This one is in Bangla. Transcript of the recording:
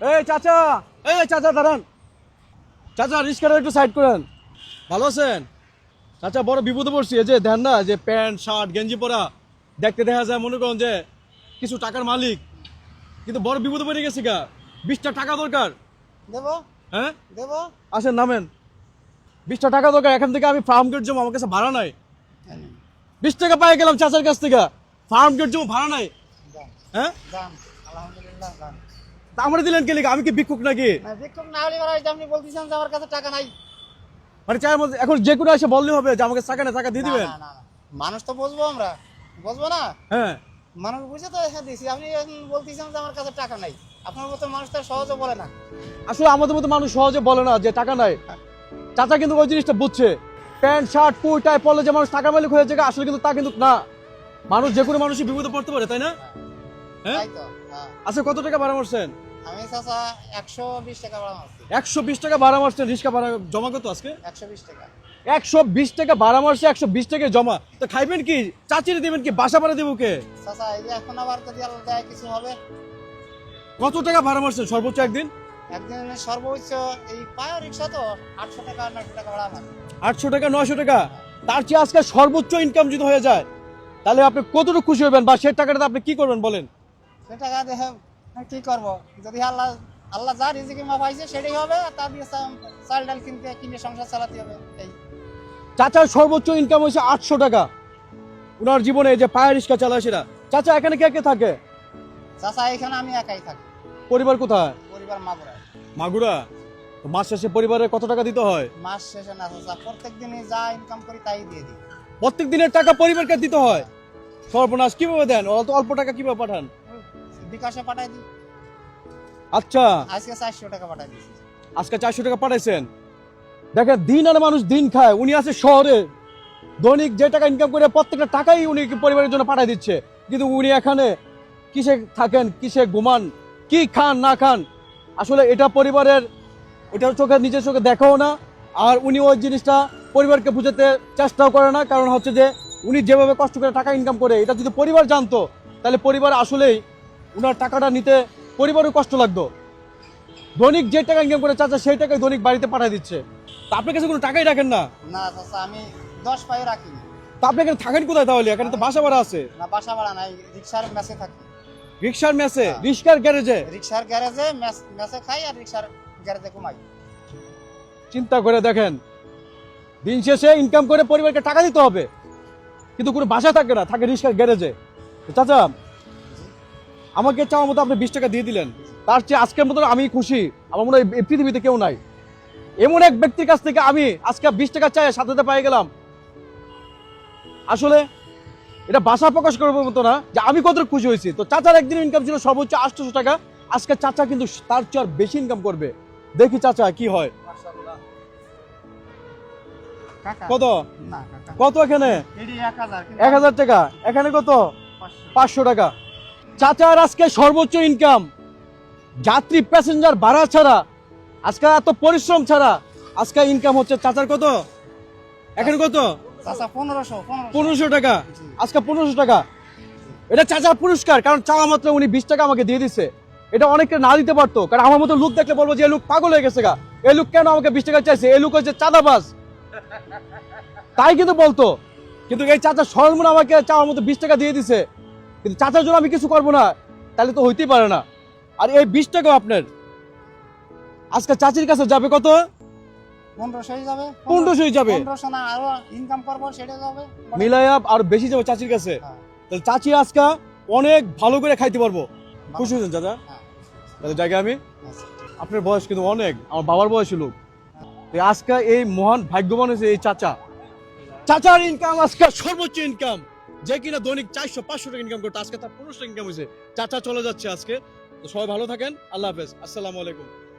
এই চাচা এই চাচা দাঁড়ান। চাচা রিস্কাটা একটু সাইড করেন। ভালো আছেন? চাচা বড় বিপদে পড়ছি। এই যে দেন না যে প্যান্ট শার্ট গেঞ্জি পরা দেখতে দেখা যায় মনে করেন যে কিছু টাকার মালিক। কিন্তু বড় বিপদে পড়ে গেছি গা। বিশটা টাকা দরকার। দেবো? হ্যাঁ? দেবো? আসেন নামেন। বিশটা টাকা দরকার এখান থেকে আমি ফার্ম গেট জমা। আমার কাছে ভাড়া নাই। বিশ টাকা পাই গেলাম চাচার কাছ থেকে। ফার্ম গেট জমা ভাড়া নাই। হ্যাঁ? আলহামদুলিল্লাহ তা আমরা দিলেন কে আমি কি ভিক্ষুক নাকি? বিক্ষোভ না হলে আপনি বলতেছেন যে আমার কাছে টাকা নাই। মানে মধ্যে এখন যে কোনো এসে বললে হবে যে আমাকে টাকা না টাকা দিয়ে দিবেন। মানুষ তো বুঝব আমরা। বুঝব না? হ্যাঁ। মানুষ বুঝে তো হ্যাঁ দিছি। আপনি বলতেছেন যে আমার কাছে টাকা নাই। আপনার মতো মানুষ তো সহজে বলে না। আসলে আমাদের মতো মানুষ সহজে বলে না যে টাকা নাই। চাচা কিন্তু ওই জিনিসটা বুঝছে। প্যান্ট শার্ট পুই টাই পরলে যে মানুষ টাকা মালিক হয়ে যায় আসলে কিন্তু তা কিন্তু না। মানুষ যে কোনো মানুষই বিপদে পড়তে পারে তাই না? হ্যাঁ। তো হ্যাঁ। আচ্ছা কত টাকা ভাড়া মারছেন? আমি চাচা একশো বিশ টাকা ভাড়া মারছি। একশো বিশ টাকা ভাড়া মারছেন রিক্সা ভাড়া জমা কত আজকে? একশো বিশ টাকা। একশো বিশ টাকা ভাড়া মারছে একশো বিশ টাকা জমা। তো খাইবেন কি? চাচিরে দেবেন কি? বাসা ভাড়া দেবো কে? চাচা এই যে এখন আবার যদি দেয় কিছু হবে? কত টাকা ভাড়া মারছেন? সর্বোচ্চ একদিন? একদিন সর্বোচ্চ এই পায় রিক্সা তো আটশো টাকা নশো টাকা ভাড়া আটশো টাকা নয়শো টাকা? তার চেয়ে আজকে সর্বোচ্চ ইনকাম যদি হয়ে যায় তাহলে আপনি কতটুকু খুশি হবেন বা সেই টাকাটা আপনি কি করবেন বলেন? সে টাকা দেখে কি করব? যদি আল্লাহ আল্লাহ যা রিজিকে মা পাইছে সেটাই হবে আর তা দিয়ে চাল ডাল কিনতে কিনে সংসার চালাতে হবে এই। চাচার সর্বোচ্চ ইনকাম হয়েছে আটশো টাকা। ওনার জীবনে এই যে পায়ের রিক্সা চালায় সেটা। চাচা এখানে কে কে থাকে? চাচা এখানে আমি একাই থাকি। পরিবার কোথায়? পরিবার মাগুরা। মাগুরা? তো মাস শেষে পরিবারে কত টাকা দিতে হয়? মাস শেষে না চাচা প্রত্যেক দিনই যা ইনকাম করি তাই দিয়ে দিই। প্রত্যেক দিনের টাকা পরিবারকে দিতে হয়? সর্বনাশ কীভাবে দেন? অত অল্প টাকা কীভাবে পাঠান? বিকাশে পাঠাই দিই। আচ্ছা। আজকে চারশো টাকা পাঠাই দিয়েছি। আজকে চারশো টাকা পাঠাইছেন? দেখেন দিন আর মানুষ দিন খায়। উনি আছে শহরে। দৈনিক যে টাকা ইনকাম করে প্রত্যেকটা টাকাই উনি পরিবারের জন্য পাঠাই দিচ্ছে। কিন্তু উনি এখানে কিসে থাকেন কিসে ঘুমান কি খান না খান? আসলে এটা পরিবারের এটা চোখে নিজের চোখে দেখাও না। আর উনি ওই জিনিসটা পরিবারকে বুঝাতে চেষ্টাও করে না। কারণ হচ্ছে যে উনি যেভাবে কষ্ট করে টাকা ইনকাম করে এটা যদি পরিবার জানতো তাহলে পরিবার আসলেই উনার টাকাটা নিতে পরিবারও কষ্ট লাগতো। দৈনিক যে টাকা ইনকাম করে চাচা সেই টাকাই দৈনিক বাড়িতে পাঠিয়ে দিচ্ছে। তা আপনার কাছে কোনো টাকাই রাখেন না? না চাচা আমি দশ পায়ে রাখি তা আপনি এখানে থাকেন কোথায় তাহলে? এখানে তো বাসা ভাড়া আছে। না বাসা ভাড়া নাই রিক্সার মেসে থাকি। রিক্সার মেসে? হ্যাঁ। রিক্সার গ্যারেজে? রিক্সার গ্যারেজে মেসে খাই আর রিক্সার গ্যারেজে ঘুমাই। চিন্তা করে দেখেন দিন শেষে ইনকাম করে পরিবারকে টাকা দিতে হবে। কিন্তু কোনো বাসা থাকে না থাকে রিক্সার গ্যারেজে। চাচা আমাকে চাওয়ার মতো আপনি বিশ টাকা দিয়ে দিলেন। তার চেয়ে আজকের মতো আমি খুশি। আমার মনে হয় এই পৃথিবীতে কেউ নাই। এমন এক ব্যক্তির কাছ থেকে আমি আজকে বিশ টাকা চাই সাথে সাথে পাই গেলাম। আসলে এটা বাসা প্রকাশ করার মতো না যে আমি কত খুশি হয়েছি। তো চাচার একদিন ইনকাম ছিল সর্বোচ্চ আটশোশো টাকা। আজকে চাচা কিন্তু তার চেয়ে আর বেশি ইনকাম করবে। দেখি চাচা কি হয়। কত? কত এখানে? এক হাজার টাকা। এখানে কত। পাঁচশো টাকা। চাচার আজকে সর্বোচ্চ ইনকাম যাত্রী প্যাসেঞ্জার ভাড়া ছাড়া আজকে এত পরিশ্রম ছাড়া আজকে ইনকাম হচ্ছে চাচার কত? এখানে কত? পনেরোশো টাকা। আজকে পনেরোশো টাকা। এটা চাচার পুরস্কার কারণ চাওয়া মাত্র উনি বিশ টাকা আমাকে দিয়ে দিচ্ছে এটা অনেকটা না দিতে পারতো কারণ আমার মতো লোক দেখলে বলব যে এই লোক পাগল হয়ে গেছে গা। এই লোক কেন আমাকে বিশ টাকা চাইছে? এই লোক হচ্ছে চাঁদাবাজ। তাই কিন্তু বলতো। কিন্তু এই চাচা সরমন আমাকে চাওয়ার মতো বিশ টাকা দিয়ে দিছে। কিন্তু চাচার জন্য আমি কিছু করব না তাহলে তো হইতেই পারে না। আর এই বিশ টাকাও আপনার। আজকে চাচির কাছে যাবে কত? পনেরোশোই যাবে। পনেরোশোই যাবে। পনেরোশো না আরও ইনকাম করব সেটা যাবে। মিলাইয়া আর বেশি যাবে চাচির কাছে। হ্যাঁ, তাহলে চাচি আজকে অনেক ভালো করে খাইতে পারব। খুশি হয়েছেন চাচা? হ্যাঁ, তাহলে আমি। আচ্ছা, আপনার বয়স কিন্তু অনেক আমার বাবার বয়সী লোক। আজকে এই মহান ভাগ্যবান হয়েছে এই চাচা। চাচার ইনকাম আজকে সর্বোচ্চ ইনকাম যে কিনা দৈনিক চারশো, পাঁচশো টাকা ইনকাম করতো। আজকে তার পনেরোশো ইনকাম হয়েছে। চাচা চলে যাচ্ছে আজকে। তো সবাই ভালো থাকেন। আল্লাহ হাফেজ। আসসালামু আলাইকুম।